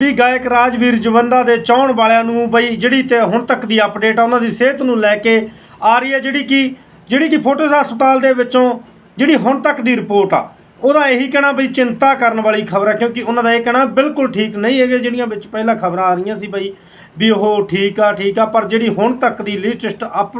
ਵੀ ਗਾਇਕ ਰਾਜਵੀਰ ਜਵੰਦਾ ਦੇ ਚਾਹਣ ਵਾਲਿਆਂ ਨੂੰ ਬਈ ਜਿਹੜੀ ਤੇ ਹੁਣ ਤੱਕ ਦੀ ਅਪਡੇਟ ਆ, ਉਹਨਾਂ ਦੀ ਸਿਹਤ ਨੂੰ ਲੈ ਕੇ ਆ ਰਹੀ ਹੈ ਜਿਹੜੀ ਕਿ ਜਿਹੜੀ ਕਿ ਫੋਟੋਸ ਹਸਪਤਾਲ ਦੇ ਵਿੱਚੋਂ ਜਿਹੜੀ ਹੁਣ ਤੱਕ ਦੀ ਰਿਪੋਰਟ ਆ, ਉਹਦਾ ਇਹੀ ਕਹਿਣਾ ਬਈ ਚਿੰਤਾ ਕਰਨ ਵਾਲੀ ਖਬਰ ਆ, ਕਿਉਂਕਿ ਉਹਨਾਂ ਦਾ ਇਹ ਕਹਿਣਾ ਬਿਲਕੁਲ ਠੀਕ ਨਹੀਂ ਹੈਗੇ ਜਿਹੜੀਆਂ ਵਿੱਚ ਪਹਿਲਾਂ ਖਬਰਾਂ ਆ ਰਹੀਆਂ ਸੀ ਬਈ ਵੀ ਉਹ ਠੀਕ ਆ ਠੀਕ ਆ, ਪਰ ਜਿਹੜੀ ਹੁਣ ਤੱਕ ਦੀ ਲੇਟੈਸਟ ਅਪ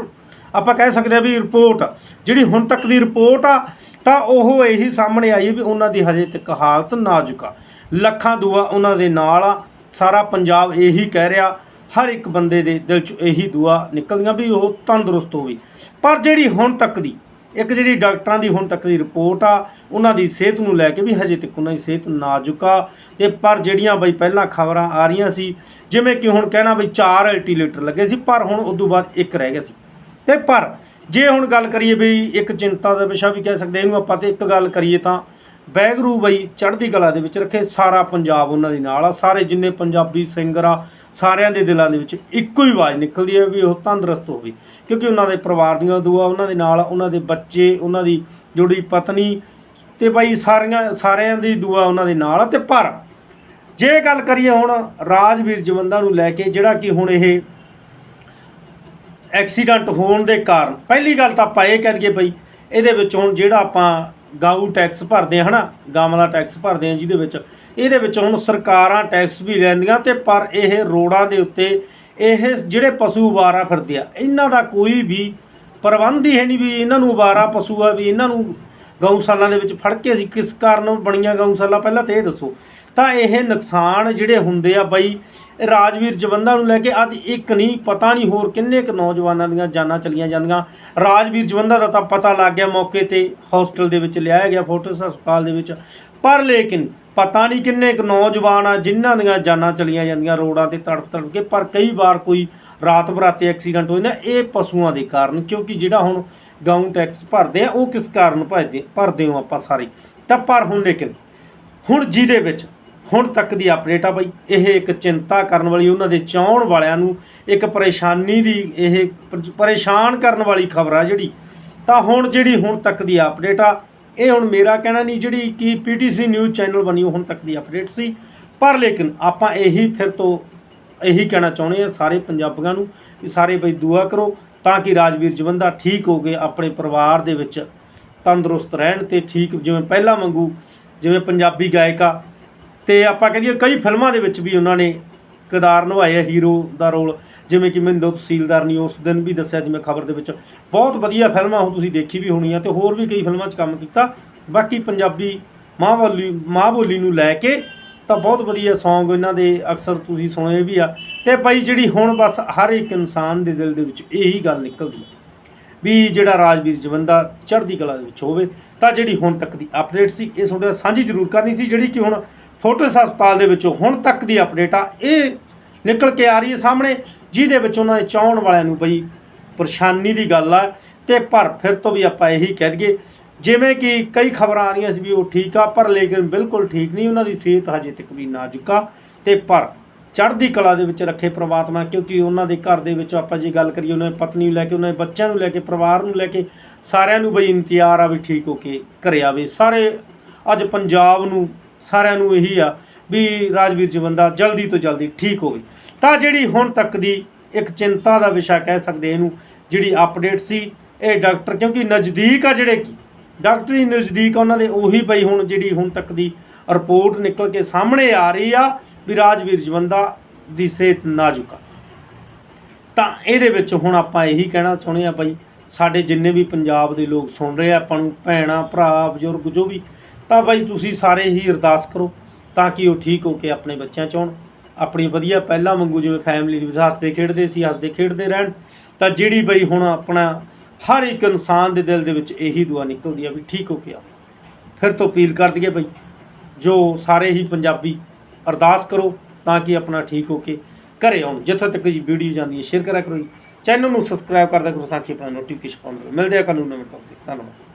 ਆਪਾਂ ਕਹਿ ਸਕਦੇ ਆ ਵੀ ਰਿਪੋਰਟ ਜਿਹੜੀ ਹੁਣ ਤੱਕ ਦੀ ਰਿਪੋਰਟ ਆ, ਤਾਂ ਉਹ ਇਹੀ ਸਾਹਮਣੇ ਆਈ ਵੀ ਉਹਨਾਂ ਦੀ ਹਜੇ ਤੱਕ ਹਾਲਤ ਨਾਜ਼ੁਕ ਆ। ਲੱਖਾਂ ਦੁਆ ਉਹਨਾਂ ਦੇ ਨਾਲ ਆ। ਸਾਰਾ ਪੰਜਾਬ ਇਹੀ ਕਹਿ ਰਿਹਾ, ਹਰ ਇੱਕ ਬੰਦੇ ਦੇ ਦਿਲ 'ਚ ਇਹੀ ਦੁਆ ਨਿਕਲਦੀਆਂ ਵੀ ਉਹ ਤੰਦਰੁਸਤ ਹੋਵੇ। ਪਰ ਜਿਹੜੀ ਹੁਣ ਤੱਕ ਦੀ, ਇੱਕ ਜਿਹੜੀ ਡਾਕਟਰਾਂ ਦੀ ਹੁਣ ਤੱਕ ਦੀ ਰਿਪੋਰਟ ਆ, ਉਹਨਾਂ ਦੀ ਸਿਹਤ ਨੂੰ ਲੈ ਕੇ ਵੀ ਹਜੇ ਤੱਕ ਉਹਨਾਂ ਦੀ ਸਿਹਤ ਨਾਜ਼ੁਕ ਆ। ਤੇ ਪਰ ਜਿਹੜੀਆਂ ਬਈ ਪਹਿਲਾਂ ਖਬਰਾਂ ਆ ਰਹੀਆਂ ਸੀ, ਜਿਵੇਂ ਕਿ ਹੁਣ ਕਹਿਣਾ ਬਈ 4 ਅਲਟੀਲੇਟਰ ਲੱਗੇ ਸੀ, ਪਰ ਹੁਣ ਉਸ ਤੋਂ ਬਾਅਦ ਇੱਕ ਰਹਿ ਗਿਆ ਸੀ। ਤੇ ਪਰ ਜੇ ਹੁਣ ਗੱਲ ਕਰੀਏ ਵੀ ਇੱਕ ਚਿੰਤਾ ਦਾ ਵਿਸ਼ਾ ਵੀ ਕਹਿ ਸਕਦੇ ਇਹਨੂੰ ਆਪਾਂ ਤੇ ਇੱਕ ਗੱਲ ਕਰੀਏ ਤਾਂ ਬੈਗਰੂ ਬਈ ਚੜ੍ਹਦੀ ਕਲਾ ਦੇ ਵਿੱਚ ਰੱਖੇ ਸਾਰਾ ਪੰਜਾਬ ਉਹਨਾਂ ਦੇ ਨਾਲ ਆ। ਸਾਰੇ ਜਿੰਨੇ ਪੰਜਾਬੀ ਸਿੰਗਰ ਆ, ਸਾਰਿਆਂ ਦੇ ਦਿਲਾਂ ਦੇ ਵਿੱਚ ਇੱਕੋ ਹੀ ਆਵਾਜ਼ ਨਿਕਲਦੀ ਹੈ ਵੀ ਉਹ ਤੰਦਰੁਸਤ ਹੋਵੇ। ਕਿਉਂਕਿ ਉਹਨਾਂ ਦੇ ਪਰਿਵਾਰ ਦੀਆਂ ਦੁਆ ਉਹਨਾਂ ਦੇ ਨਾਲ ਉਹਨਾਂ ਦੇ ਬੱਚੇ, ਉਹਨਾਂ ਦੀ ਜੁੜੀ ਪਤਨੀ ਤੇ ਬਈ ਸਾਰੀਆਂ, ਸਾਰਿਆਂ ਦੀ ਦੁਆ ਉਹਨਾਂ ਦੇ ਨਾਲ ਆ ਤੇ ਪਰ ਜੇ ਗੱਲ ਕਰੀਏ ਹੁਣ ਰਾਜਵੀਰ ਜਵੰਦਾ ਨੂੰ ਲੈ ਕੇ, ਜਿਹੜਾ ਕਿ ਹੁਣ ਇਹ ਐਕਸੀਡੈਂਟ ਹੋਣ ਦੇ ਕਾਰਨ, ਪਹਿਲੀ ਗੱਲ ਤਾਂ ਆਪਾਂ ਇਹ ਕਹਿ ਦਈਏ ਬਈ, ਇਹਦੇ ਵਿੱਚ ਹੁਣ ਜਿਹੜਾ ਆਪਾਂ ਗਾਊ ਟੈਕਸ ਭਰਦੇ ਆ, ਹਨਾ? ਗਾਵਾਂ ਦਾ ਟੈਕਸ ਭਰਦੇ ਆ ਜਿਹਦੇ ਵਿੱਚ। ਇਹਦੇ ਵਿੱਚ ਹੁਣ ਸਰਕਾਰਾਂ ਟੈਕਸ ਵੀ ਲੈਂਦੀਆਂ ਤੇ ਪਰ ਇਹ ਰੋਡਾਂ ਦੇ ਉੱਤੇ ਇਹ ਜਿਹੜੇ ਪਸ਼ੂ ਵਾਰਾ ਫਿਰਦੇ ਆ, ਇਹਨਾਂ ਦਾ ਕੋਈ ਵੀ ਪ੍ਰਬੰਧ ਹੀ ਹੈ ਨਹੀਂ ਵੀ ਇਹਨਾਂ ਨੂੰ ਵਾਰਾ ਪਸ਼ੂ ਆ, ਵੀ ਇਹਨਾਂ ਨੂੰ ਗਊਸ਼ਾਲਾ ਦੇ ਵਿੱਚ ਫੜ ਕੇ ਅਸੀਂ ਕਿਸ ਕਾਰਨ ਬਣੀਆਂ ਗਊਸ਼ਾਲਾ? ਪਹਿਲਾਂ ਤੇ ਇਹ ਦੱਸੋ ਤਾਂ ਇਹ ਨੁਕਸਾਨ ਜਿਹੜੇ ਹੁੰਦੇ ਆ ਬਈ, ਰਾਜਵੀਰ ਜਵੰਦਾ ਨੂੰ ਲੈ ਕੇ ਅੱਜ ਇੱਕ ਨਹੀਂ, ਪਤਾ ਨਹੀਂ ਹੋਰ ਕਿੰਨੇ ਕੁ ਨੌਜਵਾਨਾਂ ਦੀਆਂ ਜਾਨਾਂ ਚਲੀਆਂ ਜਾਂਦੀਆਂ। ਰਾਜਵੀਰ ਜਵੰਦਾ ਦਾ ਤਾਂ ਪਤਾ ਲੱਗ ਗਿਆ ਮੌਕੇ ਤੇ, ਹੌਸਟਲ ਦੇ ਵਿੱਚ ਲਿਆਇਆ ਗਿਆ ਫੋਰਟਿਸ ਹਸਪਤਾਲ ਦੇ ਵਿੱਚ। ਪਰ ਲੇਕਿਨ ਪਤਾ ਨਹੀਂ ਕਿੰਨੇ ਕੁ ਨੌਜਵਾਨ ਆ, ਜਿਨ੍ਹਾਂ ਦੀਆਂ ਜਾਨਾਂ ਚਲੀਆਂ ਜਾਂਦੀਆਂ ਰੋਡਾਂ ਤੇ ਤੜਫ ਤੜਫ ਕੇ, ਪਰ ਕਈ ਵਾਰ ਕੋਈ ਰਾਤ ਬਰਾਤੇ ਐਕਸੀਡੈਂਟ ਹੋ ਜਾਂਦਾ, ਇਹ ਪਸ਼ੂਆਂ ਦੇ ਕਾਰਨ, ਕਿਉਂਕਿ ਜਿਹੜਾ ਹੁਣ ਗਾਊਂ ਟੈਕਸ ਭਰਦੇ ਆ, ਉਹ ਕਿਸ ਕਾਰਨ ਭਰਦੇ ਭਰਦੇ ਹੋ ਆਪਾਂ ਸਾਰੇ। ਤਾਂ ਪਰ ਹੁਣ ਲੇਕਿਨ, ਹੁਣ ਜਿਹਦੇ ਵਿੱਚ ਹੁਣ ਤੱਕ ਦੀ ਅਪਡੇਟ ਆ ਬਈ। ਇਹ ਇੱਕ ਚਿੰਤਾ ਕਰਨ ਵਾਲੀ, ਉਹਨਾਂ ਦੇ ਚਾਹਣ ਵਾਲਿਆਂ ਨੂੰ ਇੱਕ ਪਰੇਸ਼ਾਨੀ ਦੀ ਇਹ ਪਰੇਸ਼ਾਨ ਕਰਨ ਵਾਲੀ ਖਬਰ ਆ ਜਿਹੜੀ। ਤਾਂ ਹੁਣ ਜਿਹੜੀ ਹੁਣ ਤੱਕ ਦੀ ਅਪਡੇਟ ਆ, ਇਹ ਹੁਣ ਮੇਰਾ ਕਹਿਣਾ ਨਹੀਂ ਜਿਹੜੀ ਕਿ ਪੀਟੀਸੀ ਨਿਊਜ਼ ਚੈਨਲ ਬਣੀ ਹੁਣ ਤੱਕ ਦੀ ਅਪਡੇਟ ਸੀ। ਪਰ ਲੇਕਿਨ ਆਪਾਂ ਇਹੀ ਫਿਰ ਤੋਂ ਇਹੀ ਕਹਿਣਾ ਚਾਹੁੰਦੇ ਆ ਸਾਰੇ ਪੰਜਾਬੀਆਂ ਨੂੰ ਕਿ ਸਾਰੇ ਬਈ ਦੁਆ ਕਰੋ ਤਾਂ ਕਿ ਰਾਜਵੀਰ ਜਵੰਦਾ ਠੀਕ ਹੋ ਗਏ ਆਪਣੇ ਪਰਿਵਾਰ ਦੇ ਵਿੱਚ ਤੰਦਰੁਸਤ ਰਹਿਣ ਤੇ ਠੀਕ ਜਿਵੇਂ ਪਹਿਲਾਂ ਵਾਂਗੂ, ਜਿਵੇਂ ਪੰਜਾਬੀ ਗਾਇਕਾ ਤੇ ਆਪਾਂ ਕਹੀਏ ਕਈ ਫਿਲਮਾਂ ਦੇ ਵਿੱਚ ਵੀ ਉਹਨਾਂ ਨੇ ਕਿਰਦਾਰ ਨਿਭਾਇਆ ਹੀਰੋ ਦਾ ਰੋਲ, ਜਿਵੇਂ ਕਿ ਮੈਨੂੰ ਤਹਿਸੀਲਦਾਰ ਨੇ ਉਸ ਦਿਨ ਵੀ ਦੱਸਿਆ ਜਿਵੇਂ ਖਬਰ ਦੇ ਵਿੱਚ। ਬਹੁਤ ਵਧੀਆ ਫਿਲਮਾਂ ਉਹ ਤੁਸੀਂ ਦੇਖੀ ਵੀ ਹੋਣੀਆਂ ਤੇ ਹੋਰ ਵੀ ਕਈ ਫਿਲਮਾਂ 'ਚ ਕੰਮ ਕੀਤਾ। ਬਾਕੀ ਪੰਜਾਬੀ ਮਾਂ ਬੋਲੀ ਮਾਂ ਬੋਲੀ ਨੂੰ ਲੈ ਕੇ ਤਾਂ ਬਹੁਤ ਵਧੀਆ ਸੌਂਗ ਇਹਨਾਂ ਦੇ ਅਕਸਰ ਤੁਸੀਂ ਸੁਣੇ ਵੀ ਆ। ਤੇ ਭਾਈ ਜਿਹੜੀ ਹੁਣ ਬਸ ਹਰ ਇੱਕ ਇਨਸਾਨ ਦੇ ਦਿਲ ਦੇ ਵਿੱਚ ਇਹੀ ਗੱਲ ਨਿਕਲਦੀ ਹੈ ਵੀ ਜਿਹੜਾ ਰਾਜਵੀਰ ਜਵੰਦਾ ਚੜ੍ਹਦੀ ਕਲਾ ਦੇ ਵਿੱਚ ਹੋਵੇ, ਤਾਂ ਜਿਹੜੀ ਹੁਣ ਤੱਕ ਦੀ ਅਪਡੇਟ ਸੀ, ਇਹ ਤੁਹਾਡੇ ਨਾਲ ਸਾਂਝੀ ਜ਼ਰੂਰ ਕਰਨੀ ਸੀ, ਜਿਹੜੀ ਕਿ ਹੁਣ ਫੋਟੋਸ ਹਸਪਤਾਲ ਦੇ ਵਿੱਚੋਂ ਹੁਣ ਤੱਕ ਦੀ ਅਪਡੇਟ ਆ। ਇਹ ਨਿਕਲ ਕੇ ਆ ਰਹੀ ਹੈ ਸਾਹਮਣੇ, ਜਿਹਦੇ ਵਿੱਚ ਉਹਨਾਂ ਦੇ ਚਾਹਣ ਵਾਲਿਆਂ ਨੂੰ ਬਈ ਪਰੇਸ਼ਾਨੀ ਦੀ ਗੱਲ ਆ। ਤੇ ਪਰ ਫਿਰ ਤੋਂ ਵੀ ਆਪਾਂ ਇਹੀ ਕਹਿ ਦਈਏ, ਜਿਵੇਂ ਕਿ ਕਈ ਖਬਰਾਂ ਆ ਰਹੀਆਂ ਸੀ ਵੀ ਉਹ ਠੀਕ ਆ, ਪਰ ਲੇਕਿਨ ਬਿਲਕੁਲ ਠੀਕ ਨਹੀਂ, ਉਹਨਾਂ ਦੀ ਸਿਹਤ ਹਜੇ ਤੱਕ ਵੀ ਨਾਜ਼ੁਕ ਆ। ਤੇ ਪਰ ਚੜ੍ਹਦੀ ਕਲਾ ਦੇ ਵਿੱਚ ਰੱਖੇ ਪ੍ਰਮਾਤਮਾ, ਕਿਉਂਕਿ ਉਹਨਾਂ ਦੇ ਘਰ ਦੇ ਵਿੱਚ ਆਪਾਂ ਜੇ ਗੱਲ ਕਰੀਏ, ਉਹਨਾਂ ਦੀ ਪਤਨੀ ਨੂੰ ਲੈ ਕੇ, ਉਹਨਾਂ ਦੇ ਬੱਚਿਆਂ ਨੂੰ ਲੈ ਕੇ, ਪਰਿਵਾਰ ਨੂੰ ਲੈ ਕੇ, ਸਾਰਿਆਂ ਨੂੰ ਬਈ ਇੰਤਜ਼ਾਰ ਆ ਵੀ ਠੀਕ ਹੋ ਕੇ ਘਰੇ ਆਵੇ। ਸਾਰੇ ਅੱਜ ਪੰਜਾਬ ਨੂੰ ਸਾਰਿਆਂ ਨੂੰ ਇਹੀ ਆ ਵੀ ਰਾਜਵੀਰ ਜਵੰਦਾ ਜਲਦੀ ਤੋਂ ਜਲਦੀ ਠੀਕ ਹੋਵੇ। ਤਾਂ ਜਿਹੜੀ ਹੁਣ ਤੱਕ ਦੀ ਇੱਕ ਚਿੰਤਾ ਦਾ ਵਿਸ਼ਾ ਕਹਿ ਸਕਦੇ ਇਹਨੂੰ, ਜਿਹੜੀ ਅਪਡੇਟ ਸੀ, ਇਹ ਡਾਕਟਰ ਕਿਉਂਕਿ ਨਜ਼ਦੀਕ ਆ ਜਿਹੜੇ ਕੀ, ਡਾਕਟਰੀ ਨਜ਼ਦੀਕ ਆ, ਉਹਨਾਂ ਦੇ ਉਹੀ ਪਈ ਹੁਣ ਜਿਹੜੀ ਹੁਣ ਤੱਕ ਦੀ ਰਿਪੋਰਟ ਨਿਕਲ ਕੇ ਸਾਹਮਣੇ ਆ ਰਹੀ ਆ ਵੀ ਰਾਜਵੀਰ ਜਵੰਦਾ ਦੀ ਸਿਹਤ ਨਾਜ਼ੁਕ ਆ। ਤਾਂ ਇਹਦੇ ਵਿੱਚ ਹੁਣ ਆਪਾਂ ਇਹੀ ਕਹਿਣਾ ਚਾਹੁੰਦੇ ਆ ਭਾਈ ਸਾਡੇ ਜਿੰਨੇ ਵੀ ਪੰਜਾਬ ਦੇ ਲੋਕ ਸੁਣ ਰਹੇ ਆ, ਆਪਾਂ ਨੂੰ ਭੈਣਾਂ, ਭਰਾ, ਬਜ਼ੁਰਗ ਜੋ ਵੀ ਤਾਂ ਭਾਈ ਤੁਸੀਂ ਸਾਰੇ ਹੀ ਅਰਦਾਸ ਕਰੋ ਤਾਂ ਕਿ ਉਹ ਠੀਕ ਹੋ ਕੇ ਆਪਣੇ ਬੱਚਿਆਂ ਚ ਆਉਣ। ਆਪਣੀ ਵਧੀਆ ਪਹਿਲਾਂ ਵਾਂਗੂ ਜਿਵੇਂ ਫੈਮਿਲੀ ਦੇ ਹੱਸਦੇ ਖੇਡਦੇ ਸੀ, ਹੱਸਦੇ ਖੇਡਦੇ ਰਹਿਣ, ਤਾਂ ਜਿਹੜੀ ਬਈ ਹੁਣ ਆਪਣਾ ਹਰ ਇੱਕ ਇਨਸਾਨ ਦੇ ਦਿਲ ਦੇ ਵਿੱਚ ਇਹੀ ਦੁਆ ਨਿਕਲਦੀ ਆ ਵੀ ਠੀਕ ਹੋ ਕੇ ਆਓ। ਫਿਰ ਤੋਂ ਅਪੀਲ ਕਰ ਦਈਏ ਬਈ, ਜੋ ਸਾਰੇ ਹੀ ਪੰਜਾਬੀ ਅਰਦਾਸ ਕਰੋ ਤਾਂ ਕਿ ਆਪਣਾ ਠੀਕ ਹੋ ਕੇ ਘਰੇ ਆਉਣ। ਜਿੱਥੇ ਤੱਕ ਜੀ ਵੀਡੀਓ ਜਾਂਦੀ ਹੈ ਸ਼ੇਅਰ ਕਰਿਆ ਕਰੋ ਜੀ। ਚੈਨਲ ਨੂੰ ਸਬਸਕ੍ਰਾਈਬ ਕਰਦਾ ਕਰੋ ਤਾਂ ਕਿ ਆਪਣਾ ਨੋਟੀਫਿਕੇਸ਼ਨ ਪਾਉਂਦੇ ਰਹੋ ਮਿਲਦੇ ਆ ਕੱਲ੍ਹ ਨੂੰ ਨਵੇਂ ਟੌਪਿਕ ਧੰਨਵਾਦ।